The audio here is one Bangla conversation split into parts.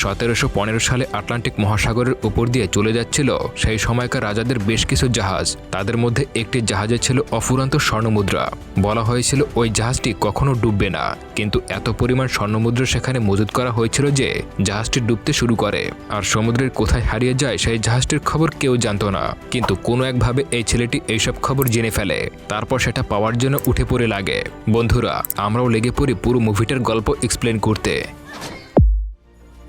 সতেরোশো পনেরো সালে আটলান্টিক মহাসাগরের উপর দিয়ে চলে যাচ্ছিল সেই সময়কার রাজাদের বেশ কিছু জাহাজ। তাদের মধ্যে একটি জাহাজে ছিল অফুরন্ত স্বর্ণমুদ্রা। বলা হয়েছিল ওই জাহাজটি কখনো ডুববে না। কিন্তু এত পরিমাণ স্বর্ণমুদ্রা সেখানে মজুত করা হয়েছিল যে জাহাজটি ডুবতে শুরু করে। আর সমুদ্রের কোথায় হারিয়ে যায় সেই জাহাজটির খবর কেউ জানতো না। কিন্তু কোনো একভাবে এই ছেলেটি এইসব খবর জেনে ফেলে। তারপর সেটা পাওয়ার জন্য উঠে পড়ে লাগে। বন্ধুরা, আমরাও লেগে পড়ি পুরো মুভিটার গল্প এক্সপ্লেন করতে।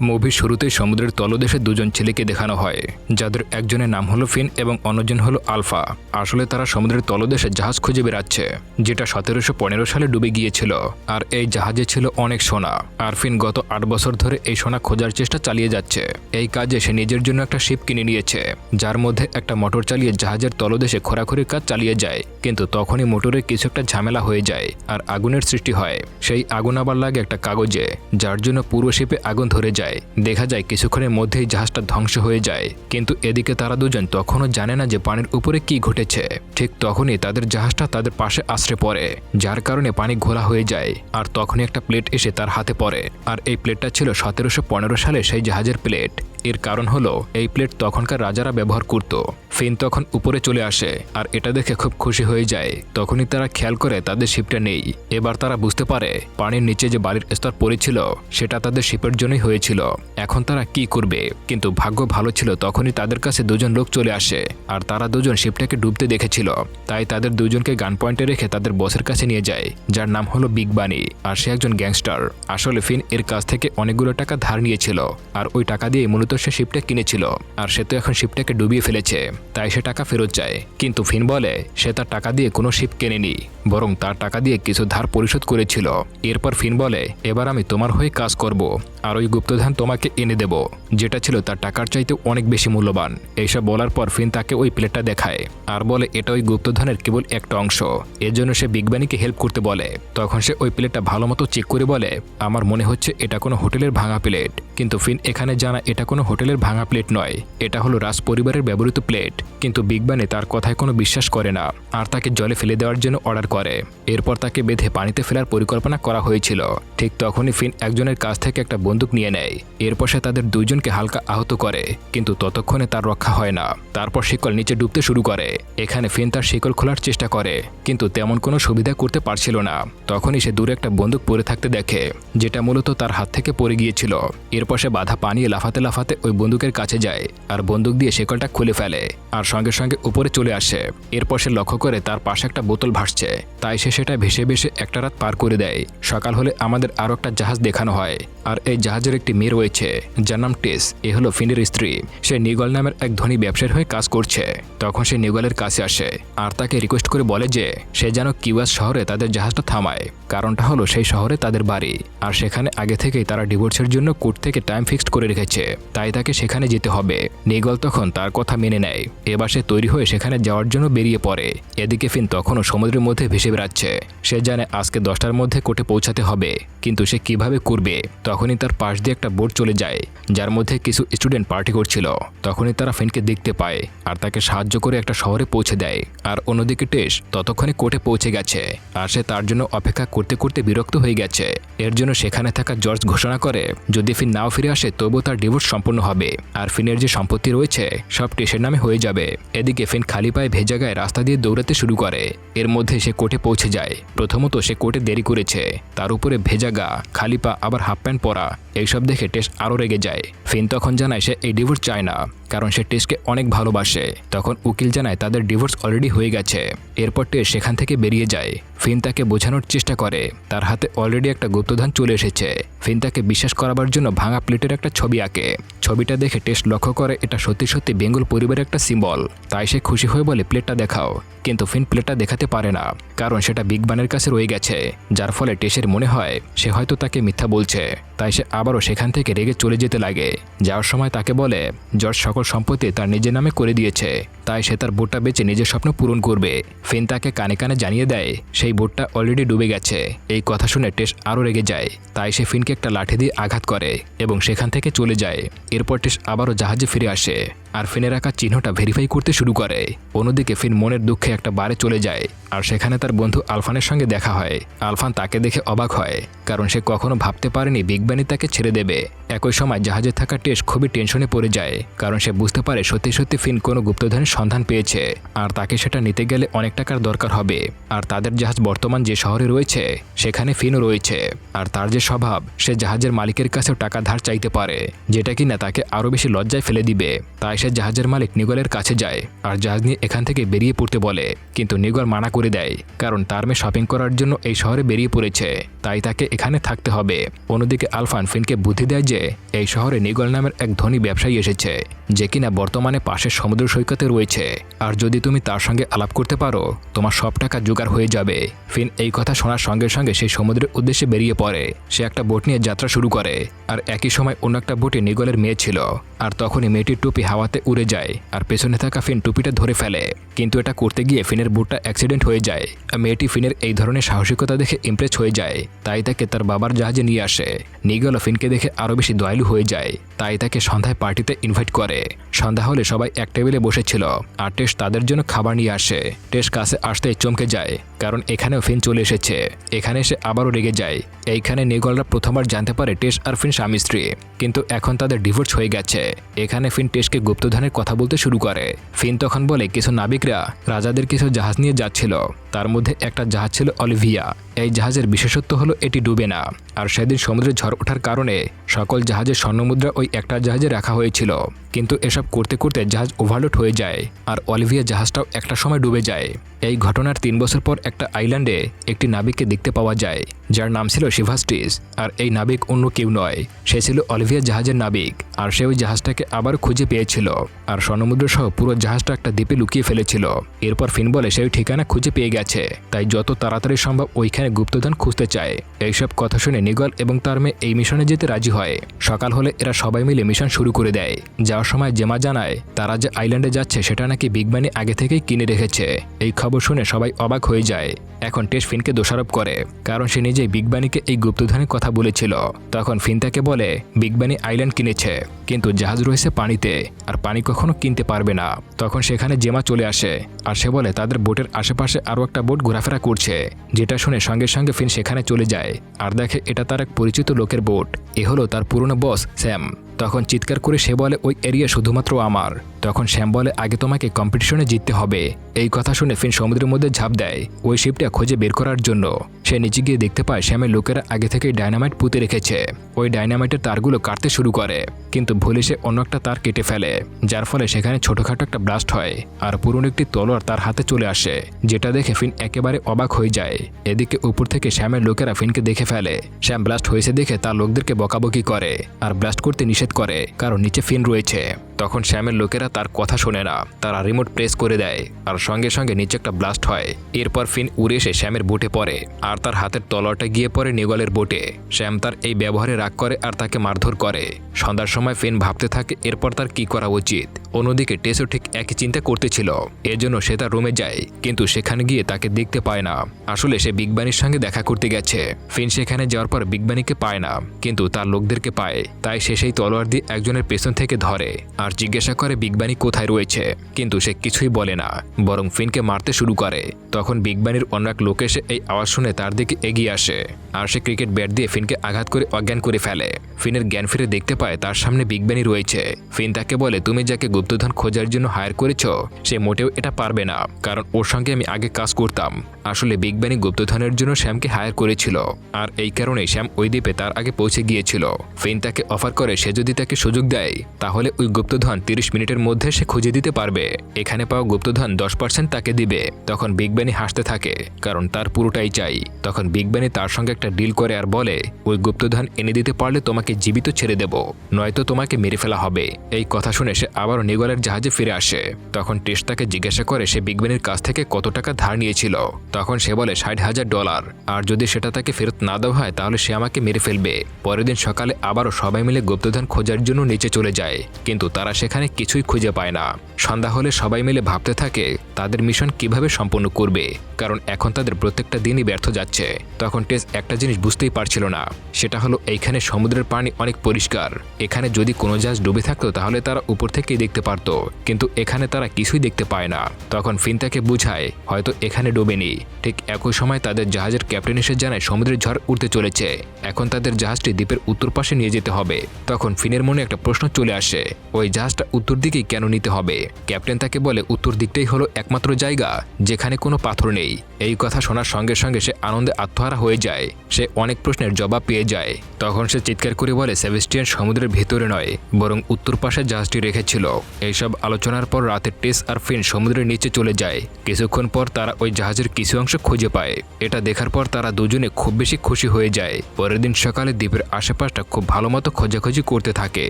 মুভির শুরুতে সমুদ্রের তলদেশে দুজন ছেলেকে দেখানো হয়, যাদের একজনের নাম হলো ফিন এবং অন্যজন হলো আলফা। আসলে তারা সমুদ্রের তলদেশে জাহাজ খুঁজে বেড়াচ্ছে, যেটা সতেরোশো পনেরো সালে ডুবে গিয়েছিল, আর এই জাহাজে ছিল অনেক সোনা। আর ফিন গত আট বছর ধরে এই সোনা খোঁজার চেষ্টা চালিয়ে যাচ্ছে। এই কাজে সে নিজের জন্য একটা শিপ কিনে নিয়েছে, যার মধ্যে একটা মোটর চালিয়ে জাহাজের তলদেশে খোরাখুরির কাজ চালিয়ে যায়, কিন্তু তখনই মোটরে কিছু একটা ঝামেলা হয়ে যায় আর আগুনের সৃষ্টি হয়। সেই আগুন আবার লাগে একটা কাগজে, যার জন্য পুরো শিপে আগুন ধরে যায়। দেখা যায় কিছুক্ষণের মধ্যেই জাহাজটা ধ্বংস হয়ে যায়। কিন্তু এদিকে তারা দুজন তখনও জানে না যে পানির উপরে কি ঘটেছে। ঠিক তখনই তাদের জাহাজটা তাদের পাশে আশ্রে পড়ে, যার কারণে পানি ঘোলা হয়ে যায়। আর তখনই একটা প্লেট এসে তার হাতে পড়ে। আর এই প্লেটটা ছিল সতেরোশো পনেরো সালে সেই জাহাজের প্লেট। এর কারণ হলো, এই প্লেট তখনকার রাজারা ব্যবহার করত। ফিন তখন উপরে চলে আসে, আর এটা দেখে খুব খুশি হয়ে যায়। তখনই তারা খেয়াল করে তাদের শিপটা নেই। এবার তারা বুঝতে পারে, পানির নিচে যে বালির স্তর পড়েছিল, সেটা তাদের শিপের জন্যই হয়েছিল। এখন তারা কি করবে? কিন্তু ভাগ্য ভালো ছিল, তখনই তাদের কাছে দুজন লোক চলে আসে, আর তারা দুজন শিপটাকে ডুবতে দেখেছিল। তাই তাদের দুজনকে গান পয়েন্টে রেখে তাদের বসের কাছে নিয়ে যায়, যার নাম হলো বিগ বানি, আর সে একজন গ্যাংস্টার। আসলে ফিন এর কাছ থেকে অনেকগুলো টাকা ধার নিয়েছিল, আর ওই টাকা দিয়ে মূলত সে শিপটা কিনেছিল, আর সে তো এখন শিপটাকে ডুবিয়ে ফেলেছে, তাই সে টাকা ফেরত চায়। কিন্তু ফিন বলে, সে তার টাকা দিয়ে কোনো শিপ কেনেনি, বরং তার টাকা দিয়ে কিছু ধার পরিশোধ করেছিল। এরপর ফিন বলে, এবার আমি তোমার হয়ে কাজ করব, আর ওই গুপ্তধন তোমাকে এনে দেব, যেটা ছিল তার টাকার চাইতে অনেক বেশি মূল্যবান। এইসব বলার পর ফিন তাকে ওই প্লেটটা দেখায়, আর বলে, এটা ওই গুপ্তধনের কেবল একটা অংশ, এর জন্য সে বিগবানিকে হেল্প করতে বলে। তখন সে ওই প্লেটটা ভালো মতো চেক করে বলে, আমার মনে হচ্ছে এটা কোনো হোটেলের ভাঙা প্লেট কিন্তু ফিন এখানে জানা এটা কোনো হোটেলের ভাঙা প্লেট নয়। এটা হলো রাজ পরিবারের ব্যবহৃত প্লেট, কিন্তু বিগবানি তার কথায় কোনো বিশ্বাস করে না আর তাকে জলে ফেলে দেওয়ার জন্য অর্ডার করে। এরপর তাকে বেঁধে পানিতে ফেলার পরিকল্পনা করা হয়েছিল। ঠিক তখনই ফিন একজনের কাছ থেকে একটা বন্দুক নিয়ে নেয়। এরপর সে তাদের দুইজনকে হালকা আহত করে, কিন্তু ততক্ষণে তার রক্ষা হয় না। তারপর শিকল নিচে ডুবতে শুরু করে। এখানে ফিন তার শিকল খোলার চেষ্টা করে, কিন্তু তেমন কোনো সুবিধা করতে পারছিল না। তখনই সে দূরে একটা বন্দুক পড়ে থাকতে দেখে, যেটা মূলত তার হাত থেকে পড়ে গিয়েছিল। এরপর সে বাধা পানিয়ে লাফাতে লাফাতে ওই বন্দুকের কাছে যায় আর বন্দুক দিয়ে শেকলটা খুলে ফেলে আর সঙ্গে সঙ্গে উপরে চলে আসে। এরপর সে লক্ষ্য করে তার পাশে একটা বোতল ভাসছে। তাই সে সেটা ভেসে ভেসে একটা রাত পার করে দেয়। সকাল হলে আমাদের আরও একটা জাহাজ দেখানো হয় আর এই জাহাজের একটি মেয়ে রয়েছে, যার নাম টেস। এ হলো ফিনের স্ত্রী। সে নিগল নামের এক ধনী ব্যবসায়ীর হয়ে কাজ করছে। তখন সে নিগলের কাছে আসে আর তাকে রিকোয়েস্ট করে বলে যে, সে যেন কিউয়াস শহরে তাদের জাহাজটা থামায়। কারণটা হলো সেই শহরে তাদের বাড়ি। আর সেখানে আগে থেকেই তারা ডিভোর্সের জন্য কোর্ট থেকে টাইম ফিক্সড করে রেখেছে। তাই তাকে সেখানে যেতে হবে। নিগল তখন তার কথা মেনে নেয়। এবার সে তৈরি হয়ে সেখানে যাওয়ার জন্য বেরিয়ে পড়ে। এদিকে ফিন তখনও সমুদ্রের মধ্যে ভেসে বেড়াচ্ছে। সে জানে আজকে দশটার মধ্যে কোর্টে পৌঁছাতে হবে। কিন্তু সে কীভাবে করবে? তখনই তার পাশ দিয়ে একটা বোট চলে যায়, যার মধ্যে কিছু স্টুডেন্ট পার্টি করছিল। তখনই তারা ফিনকে দেখতে পায় আর তাকে সাহায্য করে একটা শহরে পৌঁছে দেয়। আর অন্যদিকে টেস ততক্ষণে কোর্টে পৌঁছে গেছে। আর সে তার জন্য অপেক্ষা করতে করতে বিরক্ত হয়ে গেছে। এর জন্য সেখানে থাকা জর্জ ঘোষণা করে, যদি ফিন নাও ফিরে আসে, তবুও তার ডিভোর্স সম্পূর্ণ হবে। আর ফিনের যে সম্পত্তি রয়েছে, সব টেসের নামে হয়ে যাবে। এদিকে ফিন খালি পায়ে ভেজা গায়ে রাস্তা দিয়ে দৌড়াতে শুরু করে। এর মধ্যে সে কোর্টে পৌঁছে যায়। প্রথমত সে কোর্টে দেরি করেছে। তার উপরে ভেজা গা, খালি পা, আবার হাফ প্যান্ট পরা। এইসব দেখে টেস আরও রেগে যায়। ফিন তখন জানায় সে এই ডিভোর্স চায় না, কারণ সে টেসকে অনেক ভালোবাসে। তখন উকিল জানায় তাদের ডিভোর্স অলরেডি হয়ে গেছে। এরপর টেস সেখান থেকে বেরিয়ে যায়। ফিন তাকে বোঝানোর চেষ্টা করে। তার হাতে অলরেডি একটা গুপ্তধন চলে এসেছে। ফিন তাকে বিশ্বাস করাবার জন্য ভাঙা প্লেটের একটা ছবি আঁকে। ছবিটা দেখে টেস্ট লক্ষ্য করে এটা সত্যি সত্যি বেঙ্গল পরিবারের একটা সিম্বল তাই সে খুশি হয়ে বলে, প্লেটটা দেখাও। কিন্তু ফিন প্লেটটা দেখাতে পারে না, কারণ সেটা বিগ বানের কাছে রয়ে গেছে, যার ফলে টেসের মনে হয় সে হয়তো তাকে মিথ্যা বলছে। তাই সে আবারও সেখান থেকে রেগে চলে যেতে লাগে। যাওয়ার সময় তাকে বলে জর্জ সকল সম্পত্তি তার নিজের নামে করে দিয়েছে। তাই সে তার বোটটা বেচে নিজের স্বপ্ন পূরণ করবে। ফিন তাকে কানে কানে জানিয়ে দেয়, সেই বোটটা অলরেডি ডুবে গেছে। এই কথা শুনে টেস আরও রেগে যায়। তাই সে ফিনকে একটা লাঠি দিয়ে আঘাত করে এবং সেখান থেকে চলে যায়। এরপর টেস আবারও জাহাজে ফিরে আসে। আর ফিনের আঁকা চিহ্নটা ভেরিফাই করতে শুরু করে। অন্যদিকে ফিন মনের দুঃখে একটা বারে চলে যায়, আর সেখানে তার বন্ধু আলফানের সঙ্গে দেখা হয়। আলফান তাকে দেখে অবাক হয়, কারণ সে কখনো ভাবতে পারেনি বিগ ব্যানি তাকে ছেড়ে দেবে। একই সময় জাহাজে থাকা টেস খুবই টেনশনে পড়ে যায়, কারণ সে বুঝতে পারে সত্যি সত্যি ফিন কোনো গুপ্তধনের সন্ধান পেয়েছে, আর তাকে সেটা নিতে গেলে অনেক টাকার দরকার হবে। আর তাদের জাহাজ বর্তমান যে শহরে রয়েছে, সেখানে ফিনও রয়েছে, আর তার যে স্বভাব, সে জাহাজের মালিকের কাছেও টাকা ধার চাইতে পারে, যেটা কিনা তাকে আরও বেশি লজ্জায় ফেলে দিবে। তাই সে জাহাজের মালিক নিগলের কাছে যায় আর জাহাজ নিয়ে এখান থেকে বেরিয়ে পড়তে বলে। কিন্তু নিগল মানা করে দেয়, কারণ তার মেয়ে শপিং করার জন্য এই শহরে বেরিয়ে পড়েছে। তাই তাকে এখানে থাকতে হবে। অন্যদিকে আলফান ফিনকে বুদ্ধি দেয় যে, এই শহরে নিগল নামের এক ধনী ব্যবসায়ী এসেছে, যে কিনা বর্তমানে পাশের সমুদ্র সৈকতে রয়েছে। আর যদি তুমি তার সঙ্গে আলাপ করতে পারো, তোমার সব টাকা জোগাড় হয়ে যাবে। ফিন এই কথা শোনার সঙ্গে সঙ্গে সেই সমুদ্রের উদ্দেশ্যে বেরিয়ে পড়ে। সে একটা বোট নিয়ে যাত্রা শুরু করে। আর একই সময় অন্য একটা বোটে নিগলের মেয়ে ছিল। আর তখনই মেয়েটির টুপি হাওয়াতে উড়ে যায় আর পেছনে থাকা ফিন টুপিটা ধরে ফেলে। কিন্তু এটা করতে গিয়ে ফিনের বুটটা অ্যাক্সিডেন্ট হয়ে যায়। আর মেয়েটি ফিনের এই ধরনের সাহসিকতা দেখে ইমপ্রেস হয়ে যায়। তাই তাকে তার বাবার জাহাজে নিয়ে আসে। নিগল ফিনকে দেখে আরও বেশি দয়ালু হয়ে যায়। তাই তাকে সন্ধ্যায় পার্টিতে ইনভাইট করে। সন্ধ্যা হলে সবাই এক টেবিলে বসেছিল। আর টেস্ট তাদের জন্য খাবার নিয়ে আসে। টেস্ট কাছে আসতে চমকে যায়। কারণ এখানেও ফিন চলে এসেছে। এখানে এসে আবারও রেগে যায়। এইখানে নিগলরা প্রথমবার জানতে পারে টেস্ট আর ফিন স্বামী স্ত্রী। কিন্তু এখন তাদের ডিভোর্স হয়ে গেছে। এখানে ফিন টেস্টকে গুপ্তধনের কথা বলতে শুরু করে। ফিন তখন বলে, কিছু নাবিকরা রাজাদের কিছু জাহাজ নিয়ে যাচ্ছিল। তার মধ্যে একটা জাহাজ ছিল অলিভিয়া। এই জাহাজের বিশেষত্ব হলো এটি ডুবে না। আর সেদিন সমুদ্রে ঝড় ওঠার কারণে সকল জাহাজের স্বর্ণমুদ্রা ওই একটা জাহাজে রাখা হয়েছিল। কিন্তু এসব করতে করতে জাহাজ ওভারলোড হয়ে যায় আর অলিভিয়া জাহাজটাও একটা সময় ডুবে যায়। এই ঘটনার তিন বছর পর একটা আইল্যান্ডে একটি নাবিককে দেখতে পাওয়া যায়, যার নাম ছিল শিভাস্টিস, আর এই নাবিক অন্য কেউ নয়, সে ছিল অলিভিয়া জাহাজের নাবিক, আর সে ওই জাহাজটাকে আবার খুঁজে পেয়েছিল, আর স্বর্ণমুদ্রা সহ পুরো জাহাজটা একটা দ্বীপে লুকিয়ে ফেলেছিল। এরপর ফিন বলে সে ওই ঠিকানা খুঁজে পেয়ে গেছে, তাই যত তাড়াতাড়ি সম্ভব ওইখানে গুপ্তধন খুঁজতে চায়। এইসব কথা শুনে নিগল এবং তার মেয়ে এই মিশনে যেতে রাজি হয়। সকাল হলে এরা সবাই মিলে মিশন শুরু করে দেয় যাওয়ার সময় জেমা জানায়, তারা যে আইল্যান্ডে যাচ্ছে সেটা নাকি বিগবানি আগে থেকেই কিনে রেখেছে। এই খবর শুনে সবাই অবাক হয়ে যায়। এখন টেস ফিনকে দোষারোপ করে, কারণ সে নিজেই বিগবানিকে এই গুপ্তধনের কথা বলেছিল। তখন ফিন তাকে বলে বিগবানি আইল্যান্ড কিনেছে, কিন্তু জাহাজ রয়েছে পানিতে, আর পানি কখনো কিনতে পারবে না। তখন সেখানে জেমা চলে আসে, আর সে বলে, তাদের বোটের আশেপাশে আরও একটা বোট ঘোরাফেরা করছে। যেটা শুনে সঙ্গে সঙ্গে ফিন সেখানে চলে যায়, আর দেখে এটা তার এক পরিচিত লোকের বোট। এ হলো তার পুরনো বস, স্যাম। তখন চিৎকার করে সে বলে, ওই এরিয়া শুধুমাত্র আমার। তখন শ্যাম বলে, আগে তোমাকে কম্পিটিশনে জিততে হবে। এই কথা শুনে ফিন সমুদ্রের মধ্যে ঝাঁপ দেয়। ওই শিপটা খুঁজে বের করার জন্য। সে নিচে গিয়ে দেখতে পায়, শ্যামের লোকেরা আগে থেকেই ডায়নামাইট পুঁতে রেখেছে। ওই ডায়নামাইটের তারগুলো কাটতে শুরু করে। কিন্তু ভুলে সে অন্য একটা তার কেটে ফেলে, যার ফলে সেখানে ছোটখাটো একটা ব্লাস্ট হয় আর পুরনো একটি তলোয়ার তার হাতে চলে আসে, যেটা দেখে ফিন একেবারে অবাক হয়ে যায়। এদিকে উপর থেকে শ্যামের লোকেরা ফিনকে দেখে ফেলে। শ্যাম ব্লাস্ট হয়েছে দেখে তার লোকদেরকে বকাবকি করে আর ব্লাস্ট করতে নিষেধ করে, কারণ নিচে ফিন রয়েছে। তখন শ্যামের লোকেরা তার কথা শোনে না। তারা রিমোট প্রেস করে দেয়, আর সঙ্গে সঙ্গে নিচে একটা ব্লাস্ট হয়। এরপর ফিন উড়ে এসে শ্যামের বোটে পড়ে, আর তার হাতের তলোয়ারটা গিয়ে পড়ে নিগলের বোটে। শ্যাম তার এই ব্যবহারে রাগ করে আর তাকে মারধর করে। সন্ধ্যার সময় ফিন ভাবতে থাকে, এরপর তার কি করা উচিত? অন্যদিকে টেসও ঠিক একই চিন্তা করতেছিল। এজন্য সে তার রুমে যায়, কিন্তু সেখানে গিয়ে তাকে দেখতে পায় না। আসলে সে বিগবানির সঙ্গে দেখা করতে গেছে। ফিন সেখানে যাওয়ার পর বিগবানিকে পায় না, কিন্তু তার লোকদেরকে পায়। তাই সে সেই তলোয়ার দিয়ে একজনের পেছন থেকে ধরে আর জিজ্ঞাসা করে বিগবানি কোথায় রয়েছে। কিন্তু সে কিছুই বলে না। বরং ফিনকে মারতে শুরু করে। তখন বিগবানির অন্য এক লোক এসে এই আওয়াজ শুনে তার দিকে এগিয়ে আসে আর সে ক্রিকেট ব্যাট দিয়ে ফিনকে আঘাত করে অজ্ঞান করে ফেলে। ফিনের জ্ঞান ফিরে দেখতে পায় তার সামনে বিগবানি রয়েছে। ফিন তাকে বলে, তুমি যাকে গুপ্তধন খোঁজার জন্য হায়ার করেছ, সে মোটেও এটা পারবে না। কারণ ওর সঙ্গে আমি আগে কাজ করতাম। আসলে বিগবানি গুপ্তধনের জন্য শ্যামকে হায়ার করেছিল। আর এই কারণে শ্যাম ওই দ্বীপে তার আগে পৌঁছে গিয়েছিল। ফিন তাকে অফার করে, সে যদি তাকে সুযোগ দেয়, তাহলে ওই গুপ্তধন তিরিশ মিনিটের মধ্যে সে খুঁজে দিতে পারবে। এখানে পাওয়া গুপ্তধন দশ পার্সেন্ট তাকে দিবে। তখন বিগবানি হাসতে থাকে, কারণ তার পুরোটাই চাই। তখন বিগবানি তার সঙ্গে একটা ডিল করে আর বলে, ওই গুপ্তধন এনে দিতে পারলে তোমাকে জীবিত ছেড়ে দেব, নয়তো তোমাকে মেরে ফেলা হবে। এই কথা শুনে সে আবারও নিগলের জাহাজে ফিরে আসে। তখন টেস্ট তাকে জিজ্ঞাসা করে সে বিগবানির কাছ থেকে কত টাকা ধার নিয়েছিল। তখন সে বলে, ষাট হাজার ডলার। আর যদি সেটা তাকে ফেরত না দেওয়া হয়, তাহলে সে আমাকে মেরে ফেলবে। পরের দিন সকালে আবারও সবাই মিলে গুপ্তধন খোঁজার জন্য নিচে চলে যায়, কিন্তু তারা সেখানে কিছুই খুঁজে পায় না। সন্ধ্যা হলে সবাই মিলে ভাবতে থাকে, তাদের মিশন কীভাবে সম্পন্ন করবে? কারণ এখন তাদের প্রত্যেকটা দিনই ব্যর্থ যাচ্ছে। তখন টেস একটা জিনিস বুঝতেই পারছিল না, সেটা হলো এইখানে সমুদ্রের পানি অনেক পরিষ্কার। এখানে যদি কোনো জাহাজ ডুবে থাকতো তাহলে তারা উপর থেকেই দেখতে পারতো, কিন্তু এখানে তারা কিছুই দেখতে পায় না। তখন ফিন তাকে বুঝায়, হয়তো এখানে ডোবেনি। ঠিক একই সময় তাদের জাহাজের ক্যাপ্টেন এসে জানায়, সমুদ্রের ঝড় উঠতে চলেছে। এখন তাদের জাহাজটি দ্বীপের উত্তর পাশে নিয়ে যেতে হবে। তখন ফিনের মনে একটা প্রশ্ন চলে আসে, ওই জাহাজটা উত্তর দিকেই কেন নিতে হবে? ক্যাপ্টেন তাকে বলে, উত্তর দিকটাই হলো একমাত্র জায়গা, যেখানে কোনো পাথর নেই। এই কথা শোনার সঙ্গে সঙ্গে সে আনন্দে আত্মহারা হয়ে যায়। সে অনেক প্রশ্নের জবাব পেয়ে যায়। তখন সে চিৎকার করে বলে সেভেস্টিয়ান সমুদ্রের ভেতরে নয়, বরং উত্তর পাশে জাহাজটি রেখেছিল। এইসব আলোচনার পর রাতে টেস আর ফিন সমুদ্রের নিচে চলে যায়। কিছুক্ষণ পর তারা ওই জাহাজের কিছু অংশ খুঁজে পায়। এটা দেখার পর তারা দুজনে খুব বেশি খুশি হয়ে যায়। পরের দিন সকালে দ্বীপের আশেপাশটা খুব ভালো মতো খোঁজাখুঁজি করতে থাকে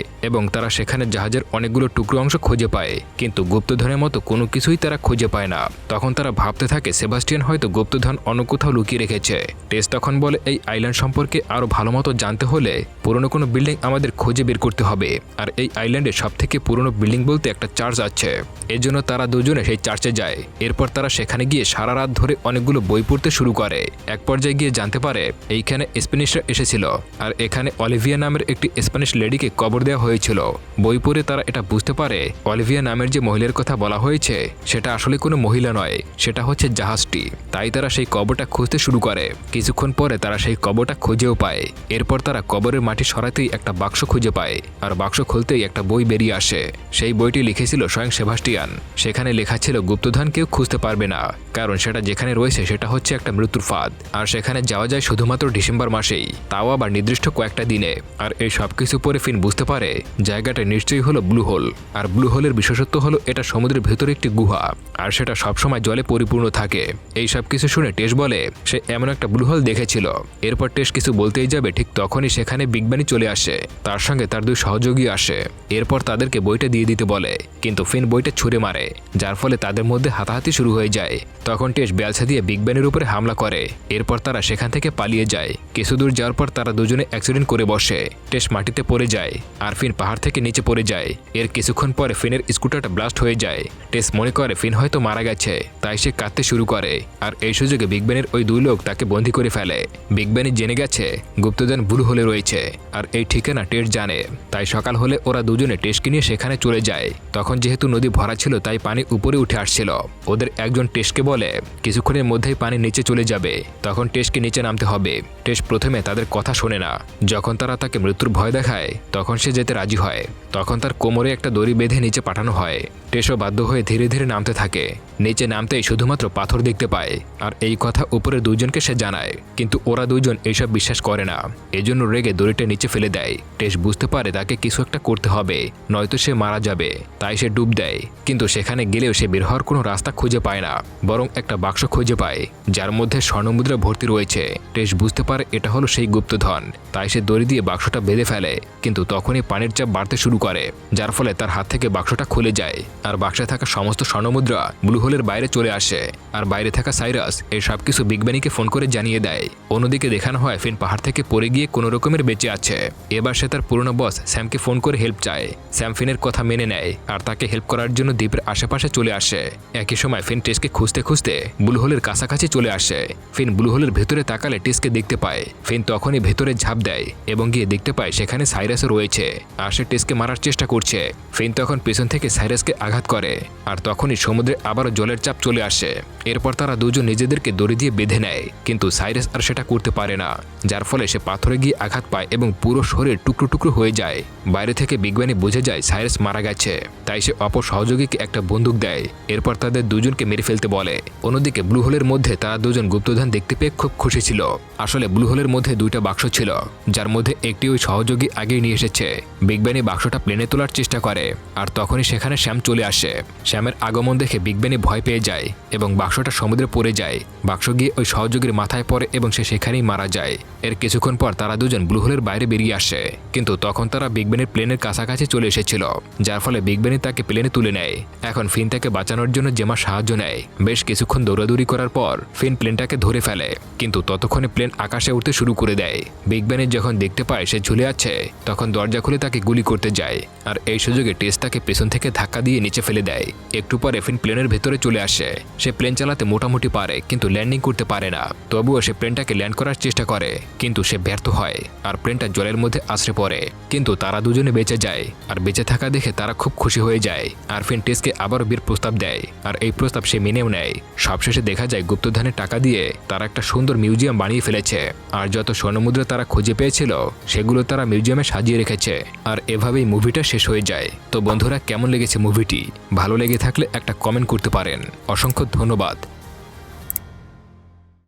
এবং তারা সেখানে জাহাজের অনেকগুলো টুকরো অংশ খুঁজে পায়। কিন্তু গুপ্তধনের মতো কোনো কিছুই তারা খুঁজে পায় না। তখন তারা ভাবতে থাকে সেবাস্টিয়ান হয়তো গুপ্তধন অন্য কোথাও লুকিয়ে রেখেছে। টেস তখন বলে, এই আইল্যান্ড সম্পর্কে আরও ভালো মতো জানতে হলে পুরনো কোনো বিল্ডিং আমাদের খুঁজে বের করতে হবে। আর এই আইল্যান্ডে সব থেকে পুরনো বিল্ডিং বলতে একটা চার্চ আছে। এজন্য তারা দুজনে সেই চার্চে যায়। এরপর তারা সেখানে গিয়ে সারা রাত ধরে অনেকগুলো বই পড়তে শুরু করে। এক পর্যায়ে গিয়ে জানতে পারে, এইখানে স্প্যানিশরা এসেছিল। আর এখানে অলিভিয়া নামের একটি স্প্যানিশ লেডিকে কবর দেওয়া হয়েছিল। বই পড়ে তারা এটা বুঝতে পারে, অলিভিয়া নামের যে মহিলার কথা বলা হয়েছে, সেটা আসলে কোনো মহিলা নয়, সেটা হচ্ছে জাহাজটি। তাই তারা সেই কবরটা খুঁজতে শুরু করে। কিছুক্ষণ পরে তারা সেই কবরটা খুঁজেও পায়। এরপর তারা কবরের মাটি সরাতেই একটা বাক্স খুঁজে পায়, আর বাক্স খুলতেই একটা বই বেরিয়ে আসে। সেই বইটি লিখেছিল স্বয়ং সেভাস্টিয়ান সেখানে লেখা ছিল, গুপ্তধন কেউ খুঁজতে পারবে না। কারণ সেটা যেখানে রয়েছে, সেটা হচ্ছে একটা মৃত্যুর ফাঁদ। আর সেখানে যাওয়া যায় শুধুমাত্র ডিসেম্বর মাসেই। তাও আবার নির্দিষ্ট কয়েকটা দিনে। আর এই সব কিছু পরে ফিন বুঝতে পারে, জায়গাটা নিশ্চয়ই হলো ব্লু হোল। আর ব্লু হোলের বিশেষত্ব হলো এটা সমুদ্রের ভেতরে একটি গুহা, আর সেটা সবসময় জলে পরিপূর্ণ থাকে। এই সব কিছু শুনে টেস বলে, সে এমন একটা ব্লু হোল দেখেছিল। এরপর টেস কিছু বলতেই যাবে, ঠিক তখনই সেখানে বিগবানি চলে আসে। তার সঙ্গে তার দুই সহযোগী আসে। এরপর তাদেরকে বইটা দিয়ে দিতে বলে, কিন্তু ফিন বইটা ছুঁড়ে মারে, যার ফলে তাদের মধ্যে হাতাহাতি শুরু হয়ে যায়। তখন টেস বেলসা দিয়ে বিগ ব্যানের উপরে হামলা করে। এরপর তারা সেখান থেকে পালিয়ে যায়। কিছু দূর যাওয়ার পর তারা দুজনে অ্যাক্সিডেন্ট করে বসে। টেস মাটিতে পড়ে যায়। আর ফিন পাহাড় থেকে নিচে পড়ে যায়। এর কিছুক্ষণ পরে ফিনের স্কুটারটা ব্লাস্ট হয়ে যায়। টেস মনে করে, ফিন হয়তো মারা গেছে। তাই সে কাঁদতে শুরু করে। আর এই সুযোগে বিগ ব্যানের ওই দুই লোক তাকে বন্দি করে ফেলে। বিগ ব্যানি জেনে গেছে গুপ্তদান ভুল হলে রয়েছে। আর এই ঠিকানা টেস জানে। তাই সকাল হলে ওরা দুজনে টেস্টকে নিয়ে সেখানে চলে যায়। তখন যেহেতু নদী ভরা ছিল, তাই পানি উপরে উঠে আসছিল। ওদের একজন টেস্টকে বলে, কিছুক্ষণের মধ্যেই পানি নিচে চলে যাবে। তখন টেস্টকে নিচে নামতে হবে। টেস প্রথমে তাদের কথা শোনে না। যখন তারা তাকে মৃত্যুর ভয় দেখায়, তখন সে যেতে রাজি হয়। তখন তার কোমরে একটা দড়ি বেঁধে নিচে পাঠানো হয়। টেসও বাধ্য হয়ে ধীরে ধীরে নামতে থাকে। নিচে নামতেই শুধুমাত্র পাথর দেখতে পায়। আর এই কথা উপরে দুজনকে সে জানায়। কিন্তু ওরা দুজন এইসব বিশ্বাস করে না। এজন্য রেগে দড়িটা নিচে ফেলে দেয়। টেস বুঝতে পারে তাকে কিছু একটা করতে হবে। নয়তো সে মারা যাবে। তাই সে ডুব দেয়। কিন্তু সেখানে গেলেও সে বের হওয়ার কোনো রাস্তা খুঁজে পায় না। বরং একটা বাক্স খুঁজে পায়, যার মধ্যে স্বর্ণমুদ্রা ভর্তি রয়েছে। টেস বুঝতে পারে এটা হলো সেই গুপ্তধন। তাই সে দড়ি দিয়ে বাক্সটা বেঁধে ফেলে, কিন্তু তখনই পানির চাপ বাড়তে শুরু করে, যার ফলে তার হাত থেকে বাক্সটা খুলে যায়। আর বাক্সে থাকা সমস্ত স্বর্ণমুদ্রা ব্লু হোলের বাইরে চলে আসে, আর বাইরে থাকা সাইরাস এই সব কিছু বিগব্যানিকে ফোন করে জানিয়ে দেয়। অন্যদিকে দেখানো হয়, ফিন পাহাড় থেকে পড়ে গিয়ে কোনো রকমের বেঁচে আছে। এবার সে তার পুরনো বস স্যামকে ফোন করে হেল্প চায়। স্যাম ফিনের কথা মেনে নেয়, আর তাকে হেল্প করার জন্য দ্বীপের আশেপাশে চলে আসে। একই সময় ফিন টেসকে খুঁজতে খুঁজতে ব্লু হোলের কাছাকাছি চলে আসে। ফিন ব্লু হোলের ভেতরে তাকালে টেসকে দেখতে পায়। ফিন তখনই ভেতরে ঝাঁপ দেয় এবং গিয়ে দেখতে পায় সেখানে সাইরাসও রয়েছে আর সে টেসকে মারার চেষ্টা করছে। ফিন তখন পেছন থেকে সাইরাসকে আঘাত করে আর তখনই সমুদ্রে আবারও জলের চাপ চলে আসে। এরপর তারা দুজন নিজেদেরকে দড়ি দিয়ে বেঁধে নেয়, কিন্তু সাইরাস আর সেটা করতে পারে না, যার ফলে সে পাথরে গিয়ে আঘাত পায় এবং পুরো শরীর টুকরো টুকরো হয়ে যায়। বাইরে থেকে বিজ্ঞানী বুঝে যায় সাইরাস মারা গেছে, তাই সে অপর সহযোগীকে একটা বন্দুক দেয়। এরপর তাদের দুজনকে মেরে ফেলতে বলে। অন্যদিকে ব্লু হোলের মধ্যে তারা দুজন গুপ্তধন দেখতে পেয়ে খুব খুশি ছিল। আসলে ব্লু হোলের মধ্যে দুইটা বাক্স ছিল, যার মধ্যে একটি ওই সহযোগী আগেই নিয়ে এসেছে। বিজ্ঞানী বাক্সটা প্লেনে তোলার চেষ্টা করে, আর তখনই সেখানে শ্যাম চলে আসে। শ্যামের আগমন দেখে বিজ্ঞানী ভয় পেয়ে যায় এবং বাক্সটা সমুদ্রে পড়ে যায়। বাক্স গিয়ে ওই সহযোগীর মাথায় পড়ে এবং সে সেখানেই মারা যায়। এর কিছুক্ষণ পর তারা দুজন ব্লু হোলের বাইরে বেরিয়ে আসে। কিন্তু তখন তারা বিগবেনের প্লেনের কাছাকাছি চলে এসেছিল, যার ফলে বিগবেনি তাকে প্লেনে তুলে নেয়। এখন ফিন তাকে বাঁচানোর জন্য জেমা সাহায্য নেয়। বেশ কিছুক্ষণ দৌড়াদৌড়ি করার পর ফিন প্লেনটাকে ধরে ফেলে। কিন্তু ততক্ষণে প্লেন আকাশ আকাশে উঠতে শুরু করে দেয়। বিগ ব্যানের যখন দেখতে পায়, সে ঝুলে আছে, তখন দরজা খুলে তাকে গুলি করতে যায়, আর এই সুযোগে টেস তাকে পেছন থেকে ধাক্কা দিয়ে নিচে ফেলে দেয়। একটু পরে ফিন প্লেনের ভেতরে চলে আসে। সে প্লেন চালাতে মোটামুটি পারে, কিন্তু ল্যান্ডিং করতে পারে না। তবুও সে প্লেনটাকে ল্যান্ড করার চেষ্টা করে, কিন্তু সে ব্যর্থ হয়, আর প্লেনটা জলের মধ্যে আশ্রে পড়ে। কিন্তু তারা দুজনে বেঁচে যায়, আর বেঁচে থাকা দেখে তারা খুব খুশি হয়ে যায়। আর ফিন টেসকে আবারও বীর প্রস্তাব দেয়, আর এই প্রস্তাব সে মেনেও নেয়। সবশেষে দেখা যায়, গুপ্তধনের টাকা দিয়ে তারা একটা সুন্দর মিউজিয়াম বানিয়ে ফেলেছে। আর যত স্বর্ণমুদ্রা তারা খুঁজে পেয়েছিল, সেগুলো তারা মিউজিয়ামে সাজিয়ে রেখেছে। আর এভাবেই মুভিটা শেষ হয়ে যায়। তো বন্ধুরা, কেমন লেগেছে মুভিটি? ভালো লেগে থাকলে একটা কমেন্ট করতে পারেন। অসংখ্য ধন্যবাদ।